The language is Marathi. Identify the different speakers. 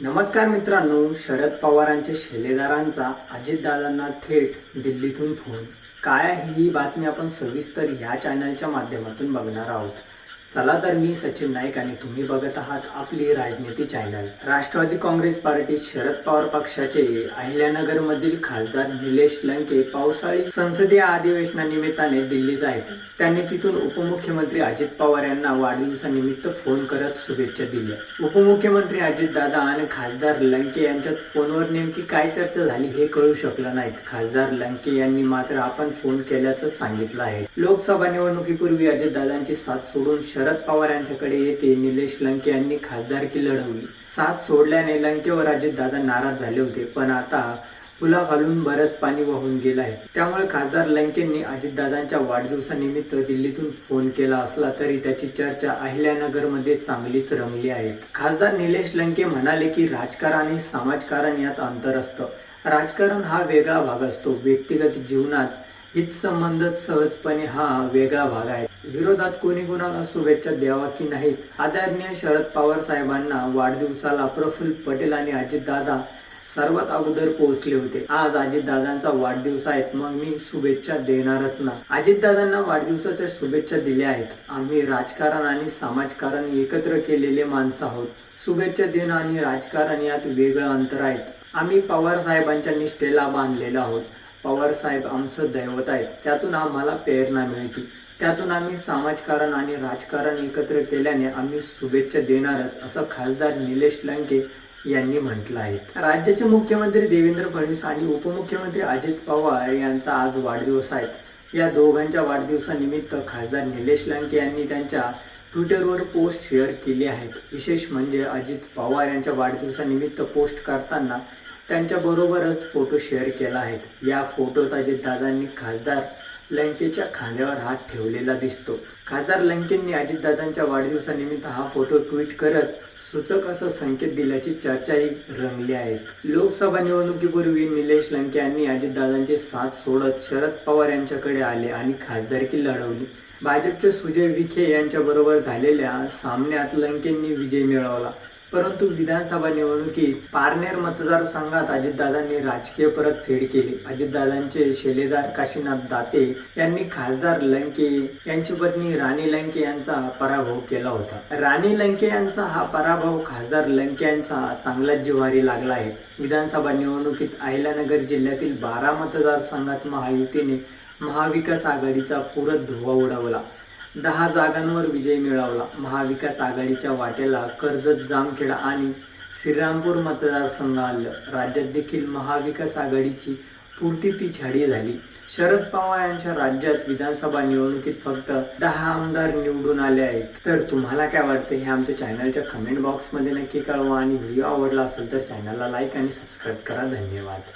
Speaker 1: नमस्कार मित्रांनो शरद पवारांच्या शिलेदारांचा अजितदादांना थेट दिल्लीतून फोन काय आहे ही बातमी आपण सविस्तर ह्या चॅनलच्या माध्यमातून बघणार आहोत. चला तर मी सचिन नाईक आणि तुम्ही बघत आहात आपली राजनीती चॅनल राष्ट्रवादी काँग्रेस पार्टी शरद पवार पक्षाचे अहिल्यानगरमधील खासदार निलेश लंके पावसाळी संसदीय अधिवेशनानिमित्ताने दिल्लीत आहेत. त्यांनी तिथून उपमुख्यमंत्री अजित पवार यांना वाढदिवसानिमित्त फोन करत शुभेच्छा दिल्या. उपमुख्यमंत्री अजित दादा आणि खासदार लंके यांच्यात फोनवर नेमकी काय चर्चा झाली हे कळू शकलं नाहीत. खासदार लंके यांनी मात्र आपण फोन केल्याचं सांगितलं आहे. लोकसभा निवडणुकीपूर्वी अजितदादांची साथ सोडून शरद शरद पवार यांच्याकडे येते निलेश लंके यांनी खासदारकी लढवली. साथ सोडल्याने लंकेवर अजितदादा नाराज झाले होते पण आता पुला घालून बरंच पाणी वाहून गेलं आहे. त्यामुळे खासदार लंकेंनी अजितदादांच्या वाढदिवसानिमित्त दिल्लीतून फोन केला असला तरी त्याची चर्चा अहिल्यानगरमध्ये चांगलीच रंगली आहे. खासदार निलेश लंके म्हणाले की राजकारण आणि समाजकारण यात अंतर असतं. राजकारण हा वेगळा भाग असतो. व्यक्तिगत जीवनात हितसंबंध सहजपणे हा वेगळा भाग आहे. विरोधात कोणी कोणाला शुभेच्छा द्यावा की नाहीत आदरणीय शरद पवार साहेबांना वाढदिवसाला प्रफुल्ल पटेल आणि अजितदादा सर्वात अगोदर पोहोचले होते. आज अजितदादांचा वाढदिवस आहे मग मी शुभेच्छा देणारच ना. अजितदादांना वाढदिवसाच्या शुभेच्छा दिल्या आहेत. आम्ही राजकारण आणि समाजकारण एकत्र केलेले माणसं आहोत. शुभेच्छा देणं आणि राजकारण यात वेगळं अंतर आहेत आम्ही पवार साहेबांच्या निष्ठेला बांधलेला आहोत. पवार साहेब आमचं दैवत आहेत. त्यातून आम्हाला प्रेरणा मिळते. त्यातून आम्ही समाजकारण आणि राजकारण एकत्र केल्याने आम्ही शुभेच्छा देणारच असं खासदार निलेश लंके यांनी म्हटलं आहे. राज्याचे मुख्यमंत्री देवेंद्र फडणवीस आणि उपमुख्यमंत्री अजित पवार यांचा आज वाढदिवस आहे. या दोघांच्या वाढदिवसानिमित्त खासदार निलेश लंके यांनी त्यांच्या ट्विटरवर पोस्ट शेअर केली आहेत. विशेष म्हणजे अजित पवार यांच्या वाढदिवसानिमित्त पोस्ट करताना त्यांच्याबरोबरच फोटो शेअर केला आहे या फोटोत अजितदादांनी खासदार लंकेच्या खांद्यावर हात ठेवलेला दिसतो. खासदार लंकेंनी अजितदादांच्या वाढदिवसानिमित्त हा फोटो ट्विट करत सूचक असं संकेत दिल्याची चर्चाही रंगली आहे. लोकसभा निवडणुकीपूर्वी निलेश लंके यांनी अजितदादांचे साथ सोडत शरद पवार यांच्याकडे आले आणि खासदारकी लढवली. भाजपचे सुजय विखे यांच्याबरोबर झालेल्या सामन्यात लंकेंनी विजय मिळवला. परंतु विधानसभा निवडणुकीत पारनेर मतदारसंघात अजितदादांनी राजकीय परतफेड केली. अजितदादांचे शेलेदार काशीनाथ दाते यांनी खासदार लंके यांची पत्नी राणी लंके यांचा पराभव केला होता. राणी लंके यांचा हा पराभव खासदार लंके यांचा चांगलाच जिव्हारी लागला आहे. विधानसभा निवडणुकीत अहिल्यानगर जिल्ह्यातील बारा मतदारसंघात महायुतीने महाविकास आघाडीचा पुरत धुवा उडवला. दहा जागांवर विजय मिळवला. महाविकास आघाडीच्या वाटेला कर्जत जामखेडा आणि श्रीरामपूर मतदारसंघ आलं. राज्यात देखील महाविकास आघाडीची पुरती पिछाडी झाली. शरद पवार यांच्या राज्यात विधानसभा निवडणुकीत फक्त दहा आमदार निवडून आले आहेत. तर तुम्हाला काय वाटतं? हे आमच्या चॅनलच्या कमेंट बॉक्समध्ये नक्की कळवा आणि व्हिडिओ आवडला असेल तर चॅनलला लाईक आणि सबस्क्राईब करा. धन्यवाद.